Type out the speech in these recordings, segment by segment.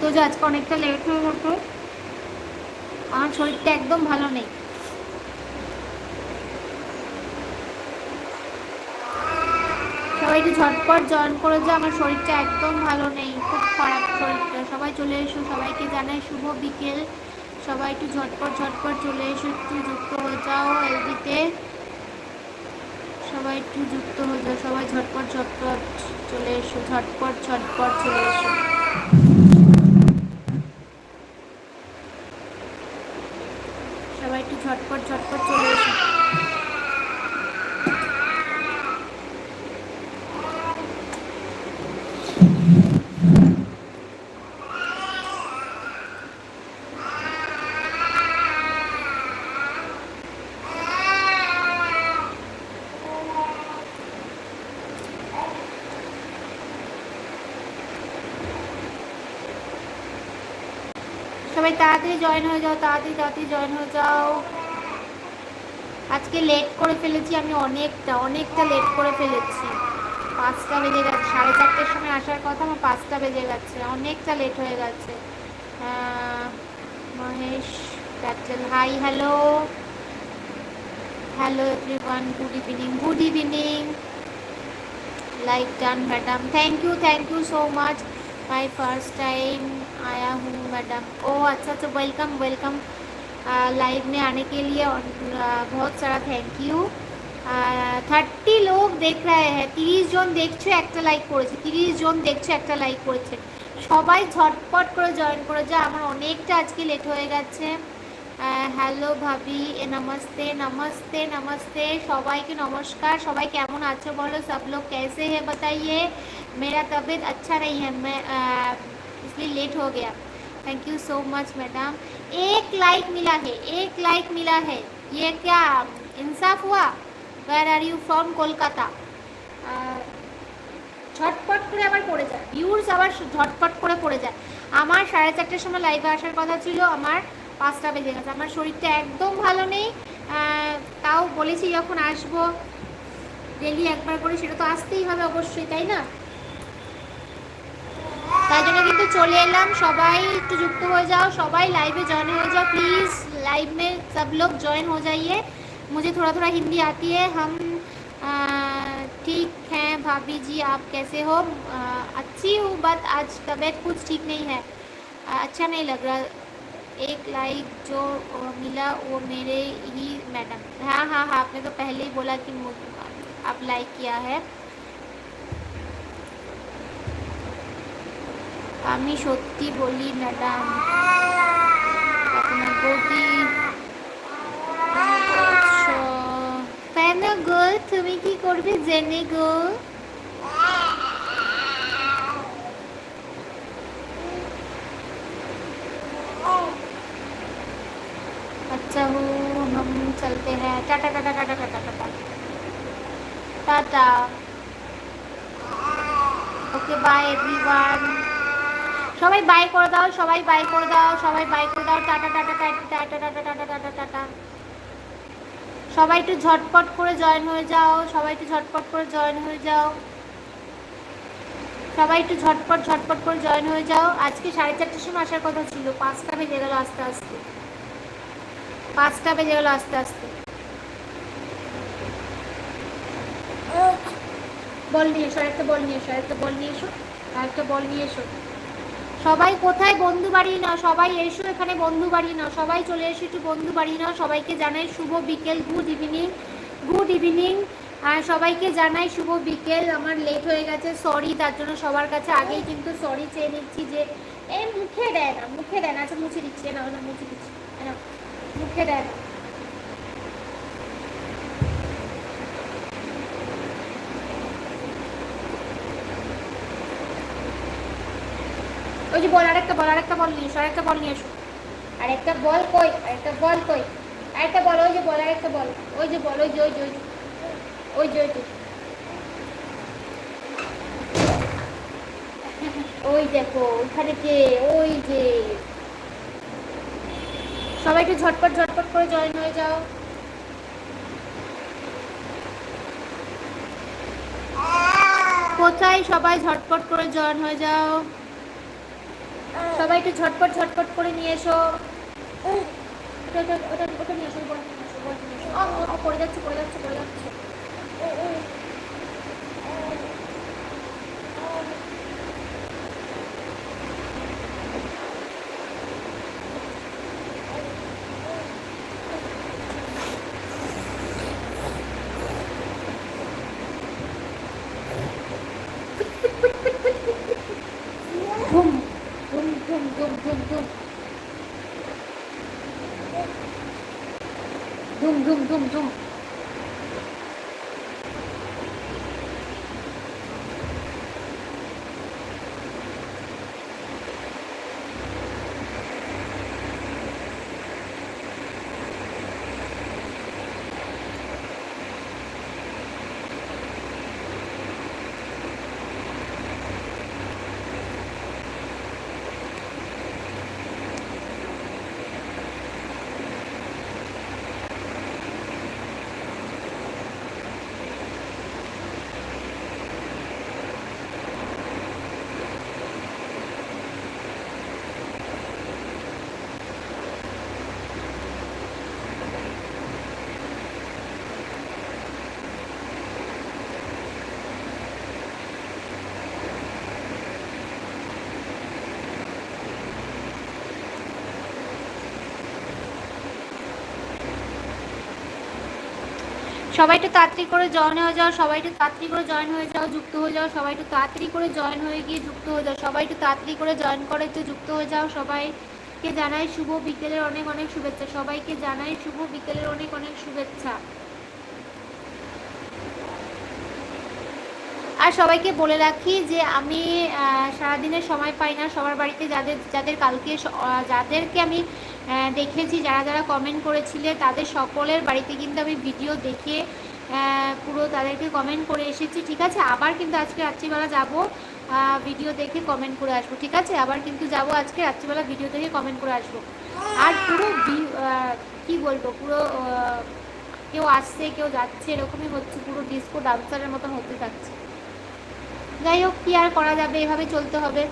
হয়ে যাও আজকে অনেকটা লেট হয়ে গেছে। আমার শরীরটা একদম ভালো নেই। সবাই একটু ঝটপট জয়েন করে যাও আমার শরীরটা একদম ভালো নেই, খুব খারাপ শরীরটা। সবাই চলে এসো, সবাইকে জানাই শুভ বিকেল। সবাই একটু ঝটপট ঝটপট চলে এসো, একটু যুক্ত হয়ে যাও এলবিতে। সবাই একটু যুক্ত হয়ে যাও, সবাই ঝটপট ঝটপট চলে এসো, ঝটপট ঝটপট চলে এসো সবাই একটু ঝটপট ঝটপট চলে এসো সবাই তাড়াতাড়ি জয়েন হয়ে যাও, তাড়াতাড়ি তাড়াতাড়ি জয়েন হয়ে যাও। আজকে লেট করে ফেলেছি আমি অনেকটা অনেকটা লেট করে ফেলেছি। পাঁচটা বেজে গেছে, সাড়ে চারটের সময় আসার কথা, আমার পাঁচটা বেজে গেছে, অনেকটা লেট হয়ে গেছে। Mahesh Patel hi hello hello everyone good evening good evening like done madam thank you thank you so much my first time आया हूँ, मैडम। ओ अच्छा अच्छा वेलकम वेलकम लाइव में आने के लिए और बहुत सारा थैंक यू থার্টি লোক দেখ রায় হ্যাঁ তিরিশ জন দেখছ একটা লাইক করেছে। তিরিশ জন দেখছ একটা লাইক করেছে। সবাই ঝটপট করে জয়েন করে যা আমার অনেকটা আজকে লেট হয়ে গেছে। হ্যালো ভাবি। এ, নমস্তে নমস্তে নমস্তে। সবাইকে নমস্কার। সবাই কেমন আছো বলো? সব লোক কেসে হে বাতাইয়ে মেরা তবিয়ত আচ্ছা নেই হ্যাঁ इसलिए लेट हो गया thank you so much madam एक लाइक मिला है एक लाइक मिला है ये क्या इंसाफ हुआ where are you from Kolkata ঝটপট করে আবার পড়ে যায় ভিউর্স আবার ঝটপট করে পড়ে যায় আমার সাড়ে চারটের সময় লাইভে আসার কথা ছিল আমার পাঁচটা বেজে গেছে আমার শরীরটা একদম ভালো নেই আহ, তাও বলেছি যখন আসবো ডেলি একবার করে সেটা তো আসতেই হবে অবশ্যই তাই না তাই জন্য কিন্তু চলে এলাম সবাই একটু যুক্ত হয়ে যাও সবাই লাইভে জয়েন হয়ে যাও প্लीज़ लाइव में सब लोग ज्वाइन हो जाइए मुझे थोड़ा थोड़ा हिंदी आती है हम ठीक हैं भाभी जी आप कैसे हो आ, अच्छी हूँ बट आज तबीयत कुछ ठीक नहीं है आ, अच्छा नहीं लग रहा एक लाइक जो मिला वो मेरे ही मैडम हाँ हाँ हाँ आपने तो पहले ही बोला कि आप लाइक किया है আমি সত্যি বলি ম্যাডাম আপনার বৌদি কেন গো তুমি কি করবে জেনে গো अच्छा हो हम चलते हैं tata tata tata tata tata tata okay bye everyone সবাই বাই করে দাও, সবাই বাই করে দাও, সবাই বাই করে দাও, tata tata tata tata tata tata tata tata সবাই একটু ঝটপট করে জয়েন হয়ে যাও, সবাই একটু ঝটপট করে জয়েন হয়ে যাও। সবাই একটু ঝটপট ঝটপট করে জয়েন হয়ে যাও। আজকে সাড়ে চারটের সময় আসার কথা ছিল, পাঁচটা বেজে গেল আস্তে আস্তে। পাঁচটা বেজে গেল আস্তে আস্তে। বল নিয়ে এসো, আরেকটা বল নিয়ে এসো, আরেকটা বল নিয়ে এসো, আরেকটা বল নিয়ে এসো। সবাই কোথায় বন্ধু বাড়ি নাও সবাই এসো এখানে বন্ধু বাড়ি নাও সবাই চলে এসো একটু বন্ধু বাড়ি নাও সবাইকে জানাই শুভ বিকেল। গুড ইভিনিং গুড ইভিনিং আর সবাইকে জানাই শুভ বিকেল। আমার লেট হয়ে গেছে। সরি তার জন্য সবার কাছে আগেই কিন্তু সরি চেয়ে নিচ্ছি যে এই মুখে দেয় না, মুখে দেয় না। আচ্ছা মুছে দিচ্ছি। না না মুছে দিচ্ছি। মুখে দেয় না। ওই যে বল, আরেকটা বল আরেকটা বল নিয়ে এসো, আরেকটা বল নিয়ে এসো। আরেকটা বল কই, আরেকটা বল কই, আরেকটা বল, ওই যে বল, আরেকটা বল, ওই যে বল, ওই যে ওই যে ওই যে ওই যে, ওই দেখো, ওখানে কে ওই যে। সবাই একটু ঝটপট ঝটপট করে জয়েন হয়ে যাও। কোথায় সবাই ঝটপট করে জয়েন হয়ে যাও? সবাই একটু ঝটপট ঝটপট করে নিয়ে এসো ওটা নিয়ে এসো বড় নিয়ে এসো বড় নিয়ে এসো পড়ে যাচ্ছে পড়ে যাচ্ছে পড়ে যাচ্ছে সবাই একটু তাড়াতাড়ি করে জয়েন হয়ে যাও, সবাই একটু তাড়াতাড়ি করে জয়েন হয়ে যাও, যুক্ত হয়ে যাও, সবাই একটু তাড়াতাড়ি করে জয়েন হয়ে গিয়ে যুক্ত হয়ে যাও, সবাই একটু তাড়াতাড়ি করে জয়েন করে একটু যুক্ত হয়ে যাও, সবাইকে জানাই শুভ বিকেলের অনেক অনেক শুভেচ্ছা, সবাইকে জানাই শুভ বিকেলের অনেক অনেক শুভেচ্ছা। আর সবাইকে বলে রাখি যে আমি সারাদিনের সময় পাই না, সবার বাড়িতে যাদের যাদের কালকে যাদেরকে আমি দেখেছি, যারা যারা কমেন্ট করেছিলে, তাদের সকলের বাড়িতে কিন্তু আমি ভিডিও দেখে পুরো তাদেরকে কমেন্ট করে এসেছি, ঠিক আছে? আবার কিন্তু আজকে রাত্রিবেলা যাব ভিডিও দেখে কমেন্ট করে আসব, ঠিক আছে? আবার কিন্তু যাব আজকে রাত্রিবেলা ভিডিও দেখে কমেন্ট করে আসব। আর পুরো কি বলব, পুরো কেউ আসছে, কেউ যাচ্ছে, এরকমই হচ্ছে, পুরো ডিস্কো ডান্সারের মতন হতে থাকছে। যাই হোক, কি আর করা যাবে? এভাবে চলতে হবে।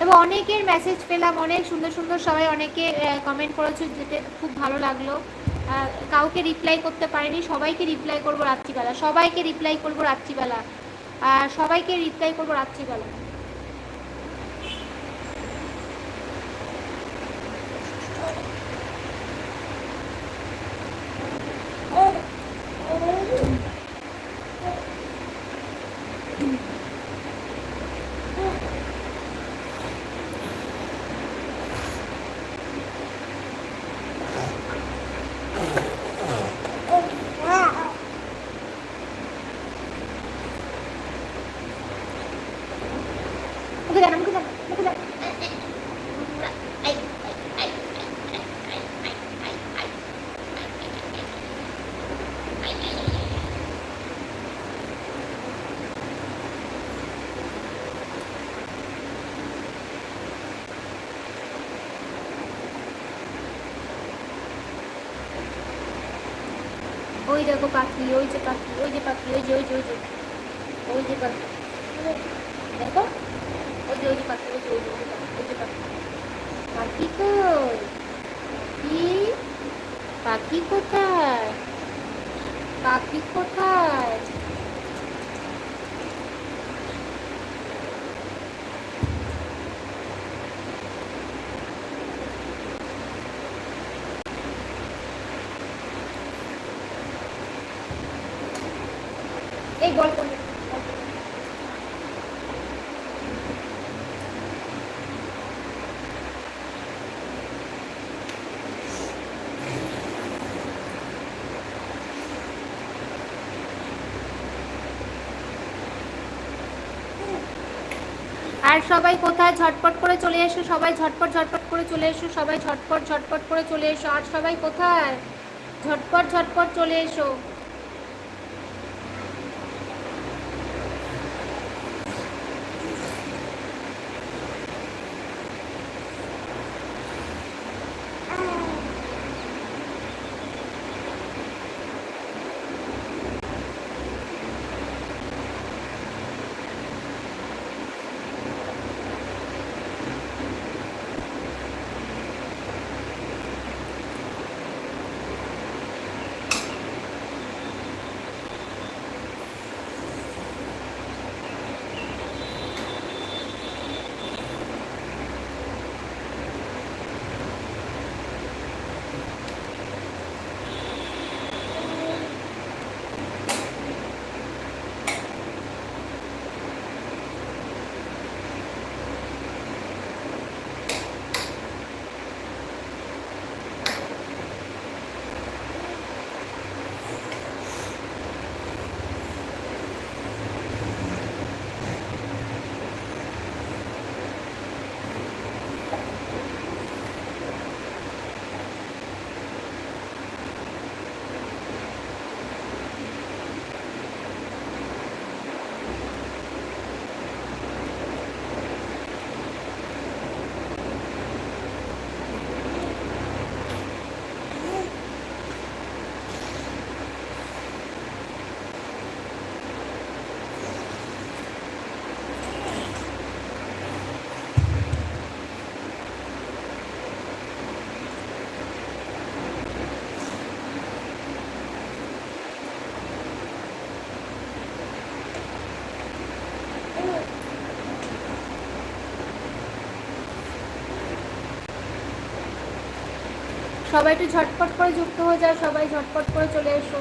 তবে অনেকের মেসেজ পেলাম, অনেক সুন্দর সুন্দর সবাই অনেকে কমেন্ট করেছে যেটা খুব ভালো লাগল। কাউকে রিপ্লাই করতে পারিনি, সবাইকে রিপ্লাই করব রাত্রিবেলা, সবাইকে রিপ্লাই করব রাত্রিবেলা সবাইকে রিপ্লাই করব রাত্রিবেলা। ওই দেখো পাখি ওই যে পাখি ওই যে পাখি ওই যে ওই যে ওই যে ওই যে পাখি। দেখো? ওই যে ওই যে পাখি ওই যে ওই যে পাখি, পাখি। কি পাখি কোথায়? পাখি কোথায়? আর সবাই কোথায়? ঝটপট করে চলে এসো সবাই, ঝটপট ঝটপট করে চলে এসো সবাই, ঝটপট ঝটপট করে চলে এসো। আর সবাই কোথায়? ঝটপট ঝটপট চলে এসো। সবাই একটু ঝটপট করে যুক্ত হয়ে যাও সবাই ঝটপট করে চলে এসো।